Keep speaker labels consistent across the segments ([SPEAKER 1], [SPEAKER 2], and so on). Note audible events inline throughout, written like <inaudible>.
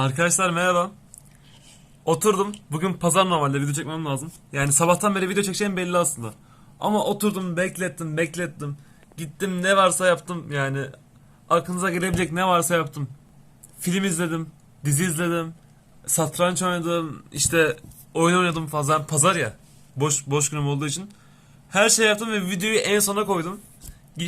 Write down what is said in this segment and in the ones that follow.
[SPEAKER 1] Arkadaşlar merhaba. Oturdum. Bugün pazar normalde video çekmem lazım. Yani sabahtan beri video çekeceğim belli aslında. Ama oturdum beklettim beklettim. Gittim ne varsa yaptım yani. Aklınıza gelebilecek ne varsa yaptım. Film izledim. Dizi izledim. Satranç oynadım. işte oyun oynadım fazla. Pazar ya. Boş boş günüm olduğu için. Her şey yaptım ve videoyu en sona koydum.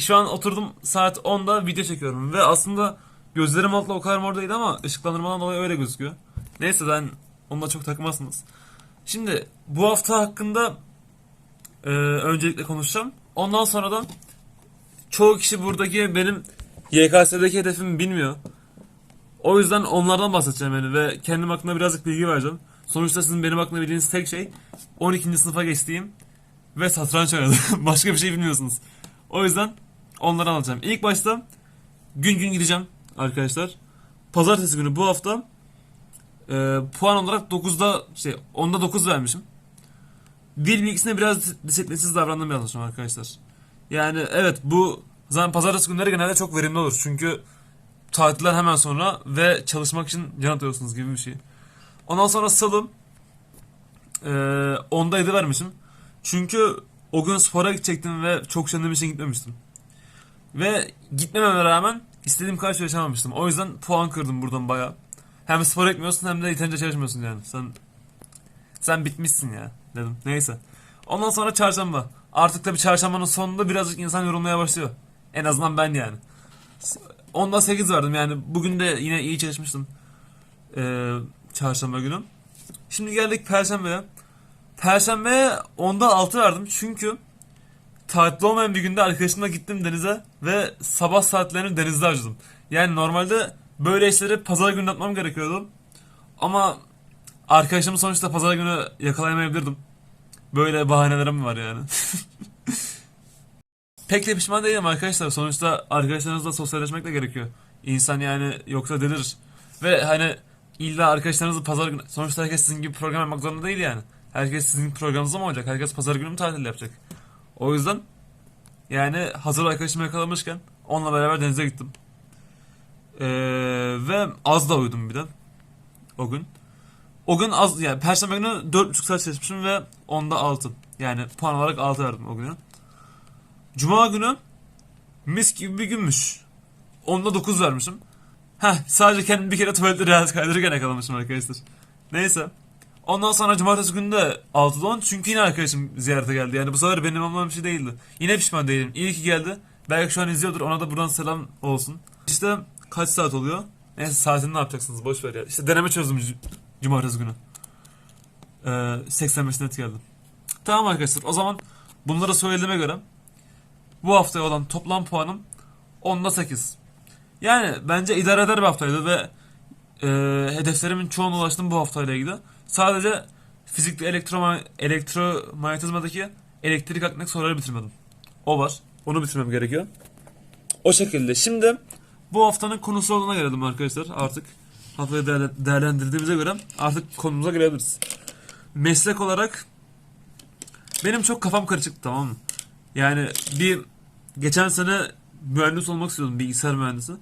[SPEAKER 1] Şu an oturdum saat 10'da video çekiyorum ve aslında gözlerim altla o kadar mor ama ışıklandırmadan dolayı öyle gözüküyor. Neyse ben onunla çok takmazsınız. Şimdi bu hafta hakkında e, öncelikle konuşacağım. Ondan sonra da çoğu kişi buradaki benim YKS'deki hedefimi bilmiyor. O yüzden onlardan bahsedeceğim yani ve kendim hakkında birazcık bilgi vereceğim. Sonuçta sizin benim hakkında bildiğiniz tek şey 12. sınıfa geçtiğim ve satranç oynadım. <laughs> Başka bir şey bilmiyorsunuz. O yüzden onları anlatacağım. İlk başta gün gün gideceğim arkadaşlar. Pazartesi günü bu hafta e, puan olarak 9'da şey 10'da 9 vermişim. Dil bilgisine biraz disiplinsiz davrandım yanlışım arkadaşlar. Yani evet bu zaten pazartesi günleri genelde çok verimli olur. Çünkü tatiller hemen sonra ve çalışmak için can atıyorsunuz gibi bir şey. Ondan sonra salı e, 10'da 7 vermişim. Çünkü o gün spora gidecektim ve çok üşendiğim için gitmemiştim. Ve gitmememe rağmen istediğim kadar çalışamamıştım. O yüzden puan kırdım buradan baya. Hem spor etmiyorsun hem de yeterince çalışmıyorsun yani. Sen sen bitmişsin ya dedim. Neyse. Ondan sonra çarşamba. Artık tabii çarşambanın sonunda birazcık insan yorulmaya başlıyor. En azından ben yani. Onda 8 verdim yani. Bugün de yine iyi çalışmıştım. Ee, çarşamba günü. Şimdi geldik perşembeye. Perşembeye onda 6 verdim çünkü tatil olmayan bir günde arkadaşımla gittim denize ve sabah saatlerini denizde harcadım. Yani normalde böyle işleri pazar günü yapmam gerekiyordu. Ama arkadaşımı sonuçta pazar günü yakalayamayabilirdim. Böyle bahanelerim var yani. <laughs> Pek de pişman değilim arkadaşlar. Sonuçta arkadaşlarınızla sosyalleşmek de gerekiyor. İnsan yani yoksa delirir. Ve hani illa arkadaşlarınızla pazar günü... Sonuçta herkes sizin gibi program yapmak zorunda değil yani. Herkes sizin programınızda mı olacak? Herkes pazar günü mü tatil yapacak? O yüzden yani hazır arkadaşımı yakalamışken onunla beraber denize gittim. Ee, ve az da uyudum bir de o gün. O gün az yani perşembe günü 4,5 saat çalışmışım ve onda 6. Yani puan olarak 6 verdim o günü. Cuma günü mis gibi bir günmüş. Onda 9 vermişim. Heh sadece kendimi bir kere tuvalette real kaydırırken yakalamışım arkadaşlar. Neyse. Ondan sonra cumartesi günü de 6'da 10 çünkü yine arkadaşım ziyarete geldi. Yani bu sefer benim olmam bir şey değildi. Yine pişman değilim. İyi ki geldi. Belki şu an izliyordur. Ona da buradan selam olsun. İşte kaç saat oluyor? Neyse saatini ne yapacaksınız? Boş ver ya. İşte deneme çözdüm cumartesi günü. Ee, 85 net geldi. Tamam arkadaşlar. O zaman bunları söylediğime göre bu haftaya olan toplam puanım 10'da 8. Yani bence idare eder bir haftaydı ve e, hedeflerimin çoğuna ulaştım bu haftayla ilgili. Sadece fizikte elektro elektromanyetizmadaki elektrik aknek soruları bitirmedim. O var. Onu bitirmem gerekiyor. O şekilde. Şimdi bu haftanın konusu olduğuna gelelim arkadaşlar. Artık haftayı değerle- değerlendirdiğimize göre artık konumuza gelebiliriz. Meslek olarak benim çok kafam karışık tamam mı? Yani bir geçen sene mühendis olmak istiyordum bilgisayar mühendisi.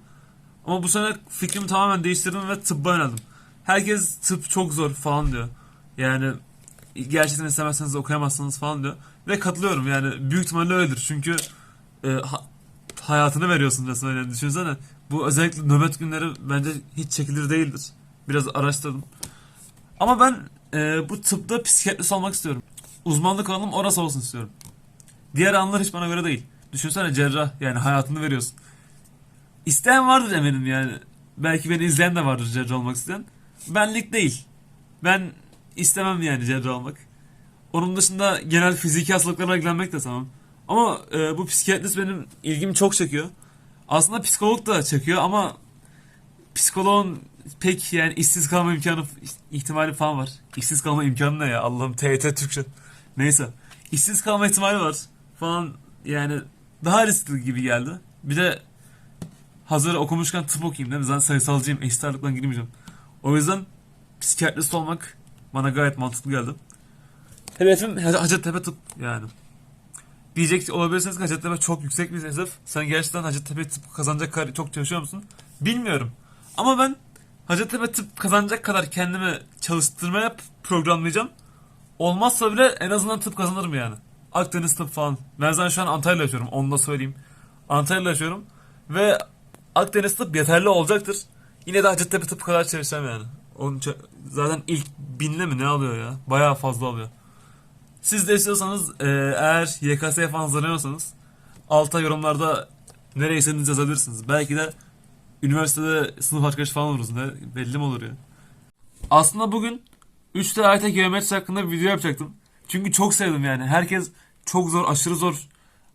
[SPEAKER 1] Ama bu sene fikrimi tamamen değiştirdim ve tıbba yöneldim. Herkes tıp çok zor falan diyor. Yani gerçekten istemezseniz okuyamazsınız falan diyor. Ve katılıyorum yani büyük ihtimalle öyledir. Çünkü e, ha- hayatını veriyorsun resmen yani düşünsene. Bu özellikle nöbet günleri bence hiç çekilir değildir. Biraz araştırdım. Ama ben e, bu tıpta psikiyatrist olmak istiyorum. Uzmanlık alanım orası olsun istiyorum. Diğer alanlar hiç bana göre değil. Düşünsene cerrah yani hayatını veriyorsun. İsteyen vardır eminim yani. Belki beni izleyen de vardır cerrah olmak isteyen. Benlik değil. Ben istemem yani cerrah olmak. Onun dışında genel fiziki hastalıklarla ilgilenmek de tamam. Ama e, bu psikiyatrist benim ilgimi çok çekiyor. Aslında psikolog da çekiyor ama psikoloğun pek yani işsiz kalma imkanı ihtimali falan var. İşsiz kalma imkanı ne ya Allah'ım TYT Türkçe. Neyse. İşsiz kalma ihtimali var falan yani daha riskli gibi geldi. Bir de hazır okumuşken tıp okuyayım değil mi? Zaten sayısalcıyım. Eşit ağırlıktan girmeyeceğim. O yüzden psikiyatrist olmak bana gayet mantıklı geldi. Hedefim Hacettepe tıp yani. Diyecek olabilirsiniz ki Hacettepe çok yüksek bir hedef. Sen gerçekten Hacettepe tıp kazanacak kadar çok çalışıyor musun? Bilmiyorum. Ama ben Hacettepe tıp kazanacak kadar kendimi çalıştırmaya programlayacağım. Olmazsa bile en azından tıp kazanırım yani. Akdeniz tıp falan. Ben zaten şu an Antalya'da yaşıyorum. Onu da söyleyeyim. Antalya'da yaşıyorum. Ve Akdeniz tıp yeterli olacaktır. Yine de Hacettepe tıp kadar çalışacağım yani. Onun zaten ilk binle mi ne alıyor ya? Bayağı fazla alıyor. Siz de istiyorsanız e, eğer YKS'ye falan hazırlanıyorsanız alta yorumlarda nereye istediğinizi yazabilirsiniz. Belki de üniversitede sınıf arkadaşı falan oluruz. Ne, belli mi olur ya? Aslında bugün 3D harita geometri hakkında bir video yapacaktım. Çünkü çok sevdim yani. Herkes çok zor, aşırı zor.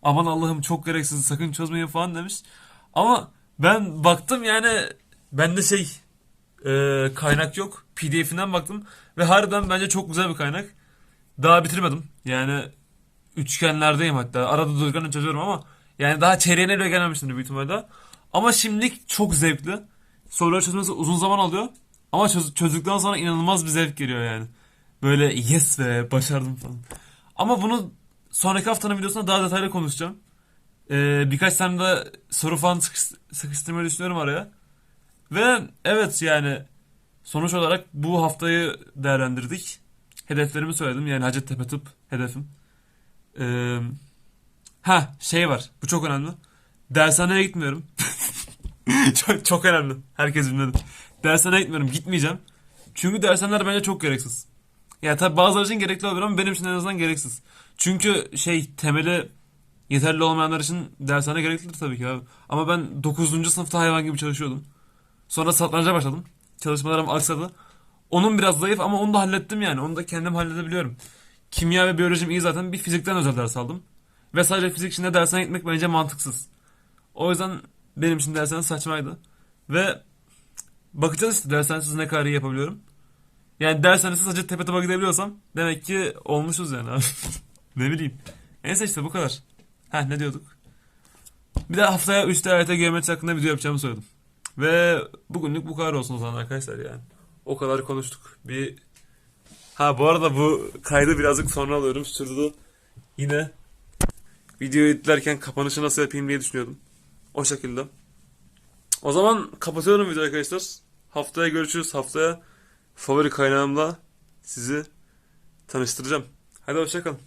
[SPEAKER 1] Aman Allah'ım çok gereksiz, sakın çözmeyin falan demiş. Ama ben baktım yani bende şey e, kaynak yok. PDF'inden baktım ve harbiden bence çok güzel bir kaynak. Daha bitirmedim. Yani üçgenlerdeyim hatta. Arada dururken çözüyorum ama yani daha çeyreğine bile gelmemiştim büyük ihtimalle. Ama şimdilik çok zevkli. Soruları çözmesi uzun zaman alıyor. Ama çöz- çözdükten sonra inanılmaz bir zevk geliyor yani. Böyle yes be başardım falan. Ama bunu sonraki haftanın videosunda daha detaylı konuşacağım. Ee, birkaç tane de soru falan sıkış- sıkıştırmayı düşünüyorum araya. Ve evet yani sonuç olarak bu haftayı değerlendirdik. Hedeflerimi söyledim. Yani Hacettepe tıp hedefim. Ee, ha şey var. Bu çok önemli. Dershaneye gitmiyorum. <laughs> çok, çok önemli. Herkes bilmeli. Dershaneye gitmiyorum. Gitmeyeceğim. Çünkü dershaneler bence çok gereksiz. Ya tabi bazıları için gerekli olabilir ama benim için en azından gereksiz. Çünkü şey temeli yeterli olmayanlar için dershane gereklidir tabii ki abi. Ama ben 9. sınıfta hayvan gibi çalışıyordum. Sonra satranca başladım. Çalışmalarım aksadı. Onun biraz zayıf ama onu da hallettim yani. Onu da kendim halledebiliyorum. Kimya ve biyolojim iyi zaten. Bir fizikten özel ders aldım. Ve sadece fizik içinde dersine gitmek bence mantıksız. O yüzden benim için dershane saçmaydı. Ve bakacağız işte dershanesiz ne kadar iyi yapabiliyorum. Yani dershanesiz sadece tepe tepe gidebiliyorsam demek ki olmuşuz yani abi. <laughs> ne bileyim. Neyse işte bu kadar. Ha ne diyorduk? Bir de haftaya 3 TRT geometri hakkında video yapacağımı söyledim. Ve bugünlük bu kadar olsun o zaman arkadaşlar yani. O kadar konuştuk. Bir Ha bu arada bu kaydı birazcık sonra alıyorum. Şurada da yine videoyu editlerken kapanışı nasıl yapayım diye düşünüyordum. O şekilde. O zaman kapatıyorum videoyu arkadaşlar. Haftaya görüşürüz. Haftaya favori kaynağımla sizi tanıştıracağım. Hadi hoşçakalın.